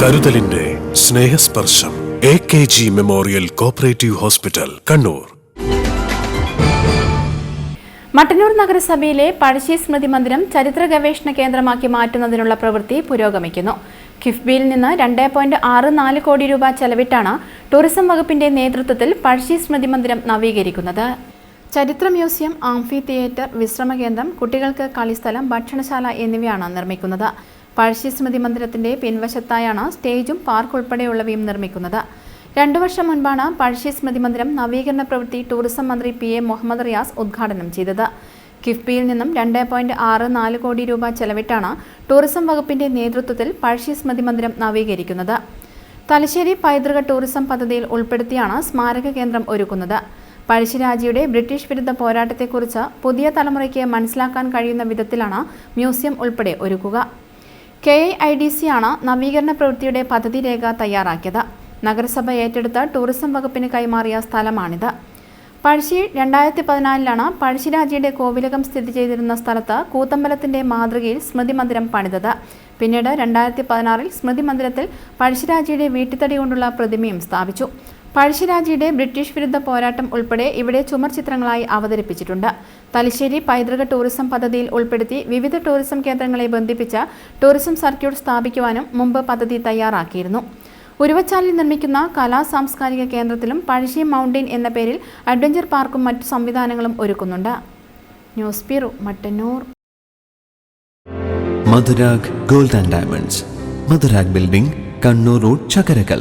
കരുതലിന്റെ Snehasparsham A K G memorial cooperative hospital Kannur. Mattannur നഗരസഭയിലെ പഴശ്ശി സ്മൃതി മന്ദിരം ചരിത്ര ഗവേഷണ കേന്ദ്രമാക്കി മാറ്റുന്നതിനുള്ള പ്രവൃത്തി പുരോഗമിക്കുന്നു. കിഫ്ബിയിൽ നിന്ന് രണ്ട് പോയിന്റ് ആറ് നാല് കോടി രൂപ ചെലവിട്ടാണ് ടൂറിസം വകുപ്പിന്റെ നേതൃത്വത്തിൽ പഴശ്ശി സ്മൃതി മന്ദിരം നവീകരിക്കുന്നത്. ചരിത്ര മ്യൂസിയം ആംഫി തിയേറ്റർ വിശ്രമ കേന്ദ്രം കുട്ടികൾക്ക് കളിസ്ഥലം ഭക്ഷണശാല എന്നിവയാണ് നിർമ്മിക്കുന്നത്. പഴശ്ശി സ്മൃതി മന്ദിരത്തിന്റെ പിൻവശത്തായാണ് സ്റ്റേജും പാർക്ക് ഉൾപ്പെടെയുള്ളവയും നിർമ്മിക്കുന്നത്. രണ്ടു വർഷം മുൻപാണ് പഴശ്ശി സ്മൃതി മന്ദിരം നവീകരണ പ്രവൃത്തി ടൂറിസം മന്ത്രി പി എ മുഹമ്മദ് റിയാസ് ഉദ്ഘാടനം ചെയ്തത്. കിഫ്ബിയിൽ നിന്നും രണ്ട് പോയിന്റ് ആറ് നാല് കോടി രൂപ ചെലവിട്ടാണ് ടൂറിസം വകുപ്പിന്റെ നേതൃത്വത്തിൽ പഴശ്ശി സ്മൃതി മന്ദിരം നവീകരിക്കുന്നത്. തലശ്ശേരി പൈതൃക ടൂറിസം പദ്ധതിയിൽ ഉൾപ്പെടുത്തിയാണ് സ്മാരക കേന്ദ്രം ഒരുക്കുന്നത്. പഴശ്ശിരാജയുടെ ബ്രിട്ടീഷ് വിരുദ്ധ പോരാട്ടത്തെക്കുറിച്ച് പുതിയ തലമുറയ്ക്ക് മനസ്സിലാക്കാൻ കഴിയുന്ന വിധത്തിലാണ് മ്യൂസിയം ഉൾപ്പെടെ ഒരുക്കുക. കെ ഐ ഡി സി ആണ് നവീകരണ പ്രവൃത്തിയുടെ പദ്ധതി രേഖ തയ്യാറാക്കിയത്. നഗരസഭ ഏറ്റെടുത്ത ടൂറിസം വകുപ്പിന് കൈമാറിയ സ്ഥലമാണിത്. പഴശ്ശി രണ്ടായിരത്തി പതിനാലിലാണ് പഴശ്ശിരാജയുടെ കോവിലകം സ്ഥിതി ചെയ്തിരുന്ന സ്ഥലത്ത് കൂത്തമ്പലത്തിന്റെ മാതൃകയിൽ സ്മൃതി മന്ദിരം പണിതത്. പിന്നീട് രണ്ടായിരത്തി പതിനാറിൽ സ്മൃതി മന്ദിരത്തിൽ പഴശ്ശിരാജയുടെ വീട്ടുതടി കൊണ്ടുള്ള പ്രതിമയും സ്ഥാപിച്ചു. പഴശ്ശിരാജയുടെ ബ്രിട്ടീഷ് വിരുദ്ധ പോരാട്ടം ഉൾപ്പെടെ ഇവിടെ ചുമർ ചിത്രങ്ങളായി അവതരിപ്പിച്ചിട്ടുണ്ട്. തലശ്ശേരി പൈതൃക ടൂറിസം പദ്ധതിയിൽ ഉൾപ്പെടുത്തി വിവിധ ടൂറിസം കേന്ദ്രങ്ങളെ ബന്ധിപ്പിച്ച ടൂറിസം സർക്യൂട്ട് സ്ഥാപിക്കുവാനും മുമ്പ് പദ്ധതി തയ്യാറാക്കിയിരുന്നു. ഉരുവച്ചാലിൽ നിർമ്മിക്കുന്ന കലാ സാംസ്കാരിക കേന്ദ്രത്തിലും പഴശ്ശി മൗണ്ടെയിൻ എന്ന പേരിൽ അഡ്വഞ്ചർ പാർക്കും മറ്റു സംവിധാനങ്ങളും ഒരുക്കുന്നുണ്ട്. News bureau Mattannur. Madhurag gold and diamonds. Madhurag building Kannur road Chakkarakkal.